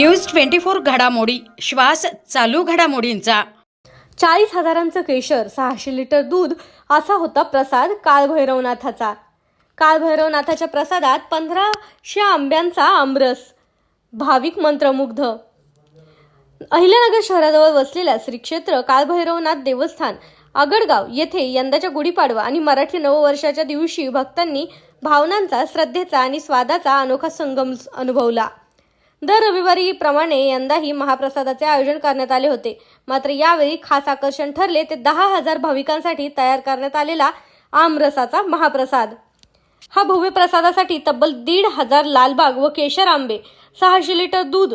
News twenty four घडामोडी. श्वास चालू घडामोडींचा. चाळीस हजारांचं केशर सहाशे लिटर दूध असा होता प्रसाद काळभैरवनाथाचा काळभैरवनाथाच्या प्रसादात पंधराशे आंब्यांचा आमरस. भाविक मंत्रमुग्ध. अहिल्यानगर शहराजवळ वसलेल्या श्री क्षेत्र काळभैरवनाथ देवस्थान आगडगाव येथे यंदाच्या गुढीपाडवा आणि मराठी नववर्षाच्या दिवशी भक्तांनी भावनांचा श्रद्धेचा आणि स्वादाचा अनोखा संगम अनुभवला. दर रविवारी प्रमाणे यंदाही महाप्रसादाचे आयोजन करण्यात आले होते. मात्र यावेळी खास आकर्षण ठरले ते दहा हजार भाविकांसाठी तयार करण्यात आलेला आमरसाचा महाप्रसाद. हा भव्य प्रसादासाठी तब्बल दीड हजार लालबाग व केशर आंबे सहाशे लिटर दूध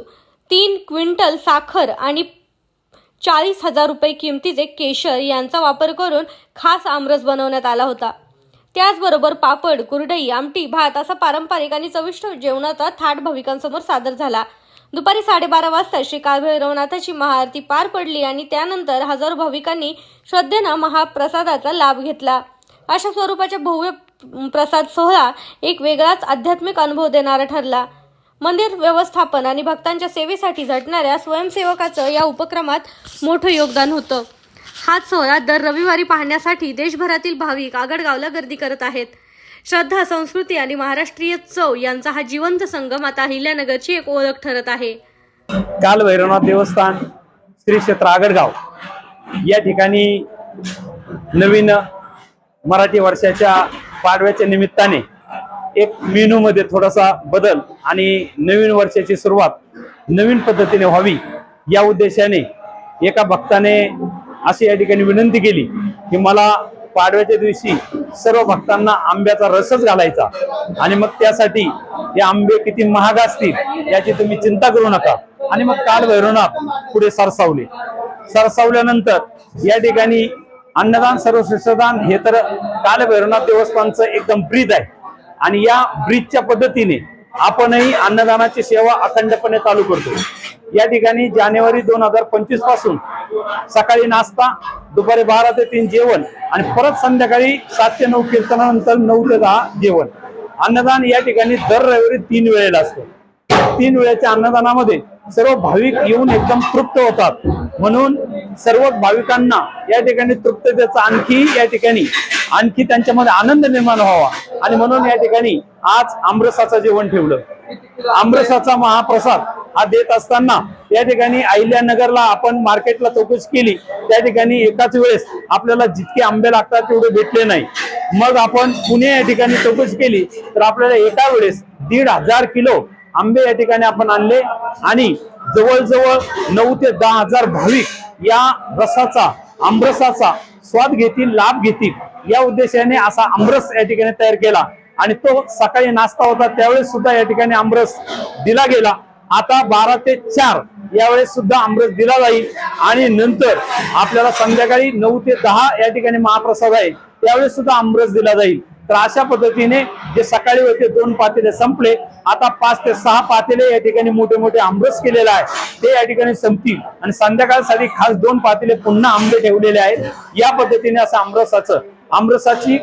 तीन क्विंटल साखर आणि चाळीस हजार रुपये किमतीचे केशर यांचा वापर करून खास आमरस बनवण्यात आला होता. त्याचबरोबर पापड कुरडई आमटी भात असा पारंपरिक आणि चविष्ट जेवणाचा थाट भाविकांसमोर सादर झाला. दुपारी साडेबारा वाजता श्री काळभैरवनाथाची महाआरती पार पडली आणि त्यानंतर हजारो भाविकांनी श्रद्धेनं महाप्रसादाचा लाभ घेतला. अशा स्वरूपाच्या भव्य प्रसाद सोहळा एक वेगळाच आध्यात्मिक अनुभव देणारा ठरला. मंदिर व्यवस्थापन आणि भक्तांच्या सेवेसाठी झटणाऱ्या स्वयंसेवकाचं या उपक्रमात मोठं योगदान होतं. हाच सोहळा दर रविवारी पाहण्यासाठी देशभरातील भाविक आगडगावला गर्दी करत आहेत. श्रद्धा संस्कृती आणि महाराष्ट्रीय चव यांचा हा जिवंत संगम आता अहिल्यानगरची एक ओळख ठरत आहे. काल भैरवनाथ देवस्थान श्री क्षेत्र आगडगाव. या ठिकाणी नवीन मराठी वर्षाच्या पाडव्याच्या निमित्ताने एक मेनू मध्ये थोडासा बदल आणि नवीन वर्षाची सुरुवात नवीन पद्धतीने व्हावी या उद्देशाने एका भक्ताने अशी या ठिकाणी विनंती केली की मला पाडव्याच्या दिवशी सर्व भक्तांना आंब्याचा रसच घालायचा. आणि मग त्यासाठी हे आंबे किती महाग असतील याची तुम्ही चिंता करू नका. आणि मग काल भैरवनाथ पुढे सरसावले. सरसावल्यानंतर या ठिकाणी अन्नदान सर्वश्रेष्ठदान हे तर काल भैरवनाथ देवस्थानचं एकदम ब्रीद आहे. आणि या ब्रीजच्या पद्धतीने आपणही अन्नदानाची सेवा अखंडपणे चालू करतो. या ठिकाणी जानेवारी दोन हजार पंचवीसपासून सकाळी नाश्ता दुपारी बारा ते तीन जेवण आणि परत संध्याकाळी सात ते नऊ कीर्तनानंतर नऊ ते दहा जेवण. अन्नदान या ठिकाणी दर रविवारी तीन वेळेला असतो. तीन वेळेच्या अन्नदानामध्ये सर्व भाविक येऊन एकदम तृप्त होतात. म्हणून सर्व भाविकांना या ठिकाणी तृप्ततेचा आणखी या ठिकाणी आणखी त्यांच्यामध्ये आनंद निर्माण व्हावा. आणि म्हणून या ठिकाणी आज आमरसाचं जेवण ठेवलं. आमरसाचा महाप्रसाद हा देत असताना या ठिकाणी अहिल्यानगरला आपण मार्केटला चौकशी केली. त्या ठिकाणी एकाच वेळेस आपल्याला जितके आंबे लागतात तेवढे भेटले नाही. मग आपण पुणे या ठिकाणी चौकशी केली. तर आपल्याला एका वेळेस दीड हजार किलो आंबे या ठिकाणी आपण आणले. आणि जवळजवळ नऊ ते दहा हजार भाविक या रसाचा आमरसाचा स्वाद घेतील लाभ घेतील. या उद्देशाने असा आमरस या ठिकाणी तयार केला. आणि तो सकाळी नाश्ता होता त्यावेळेस सुद्धा या ठिकाणी आमरस दिला गेला. आता बारा ते चार यावेळेस सुद्धा आमरस दिला जाईल. आणि नंतर आपल्याला संध्याकाळी नऊ ते दहा या ठिकाणी महाप्रसाद आहे त्यावेळेस सुद्धा आमरस दिला जाईल. तर अशा पद्धतीने जे सकाळी होते दोन पातेले संपले. आता पाच ते सहा पातेले या ठिकाणी मोठे मोठे आंब्रस केलेले आहे ते या ठिकाणी संपतील. आणि संध्याकाळसाठी खास दोन पातेले पुन्हा आंबे ठेवलेले आहेत. या पद्धतीने असं आमरसाचं आमरसाची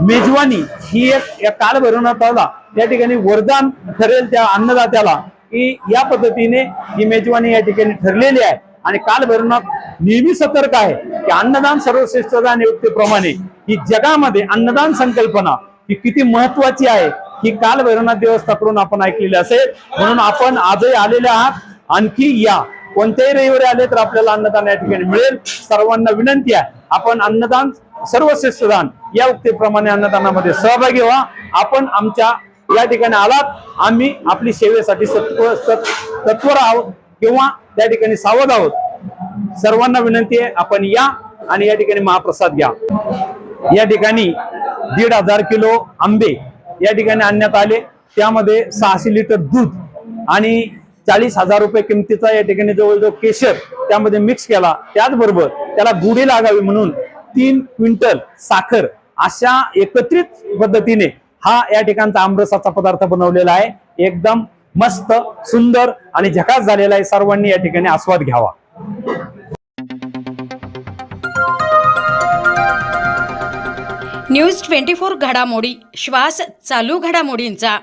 मेजवानी ही एक या काल भरवण्यात या ठिकाणी वरदान ठरेल त्या अन्नदात्याला की या पद्धतीने ही मेजवानी या ठिकाणी ठरलेली आहे. आणि काल भैरवनाथ नेहमी सतर्क आहे की अन्नदान सर्वश्रेष्ठदान नियुक्तीप्रमाणे ही जगामध्ये अन्नदान संकल्पना ही किती महत्वाची आहे ही काल भैरवनाथ देवस्थाकडून आपण ऐकलेली असेल. म्हणून आपण आजही आलेले आहात. आणखी या कोणत्याही रविवारी आले तर आपल्याला अन्नदान या ठिकाणी मिळेल. सर्वांना विनंती आहे आपण अन्नदान सर्वश्रेष्ठदान या उक्तीप्रमाणे अन्नदानामध्ये सहभागी व्हा. आपण आमच्या या ठिकाणी आलात. आम्ही आपली सेवेसाठी सत्व सत- तत्पर आहोत. किंवा त्या ठिकाणी सावध आहोत. सर्वांना विनंती आहे आपण या आणि या ठिकाणी महाप्रसाद घ्या. या ठिकाणी दीड हजार किलो आंबे या ठिकाणी आणण्यात आले. त्यामध्ये सहाशे लिटर दूध आणि चाळीस हजार रुपये किमतीचा या ठिकाणी जवळजवळ केशर त्यामध्ये मिक्स केला. त्याचबरोबर त्याला गुढी लागावी म्हणून तीन क्विंटल साखर अशा एकत्रित पद्धतीने हा या ठिकाणचा आमरसाचा पदार्थ बनवलेला आहे. एकदम मस्त सुंदर आणि झकास झालेला आहे सर्वांनी या ठिकाणी आस्वाद घ्यावा. न्यूज ट्वेंटी फोर घडामोडी श्वास चालू घडामोडींचा.